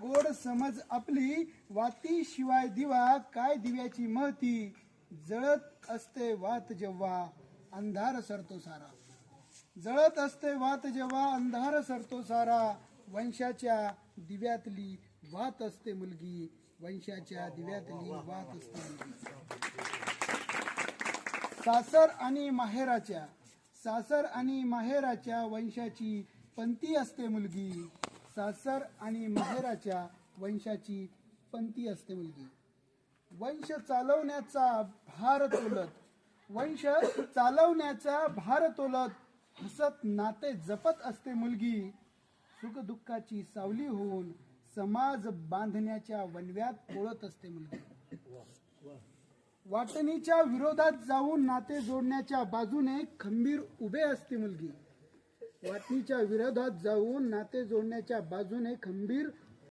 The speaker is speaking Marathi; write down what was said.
गोड समज आपली. वाती शिवाय दिवा काय दिव्याची महती? जळत असते वात जेव्हा अंधार सरतो सारा. जळत असते वात जेव्हा अंधार सरतो सारा. वंशाच्या दिव्यातली वात असते मुलगी. वंशाच्या दिव्यातली वात असते मुलगी. सासर आणि माहेराच्या. सासर आणि माहेराच्या वंशाची पंथी असते मुलगी. सासर आणि माहेराच्या वंशाची पंथी असते मुलगी. वंश चालवण्याचा भार तोलत वंश चालवण्याचा भार तोलत हसत नाते जपत असते मुलगी. सुखदुःखाची सावली होऊन समाज बांधण्याच्या वनव्यात पोळत असते मुलगी. वाटणीच्या विरोधात जाऊन नाते जोडण्याच्या बाजूने खंबीर उभे असते मुलगी. वातीच्या विरोधात जाऊन नाते जोडण्याच्या बाजूने खंबीर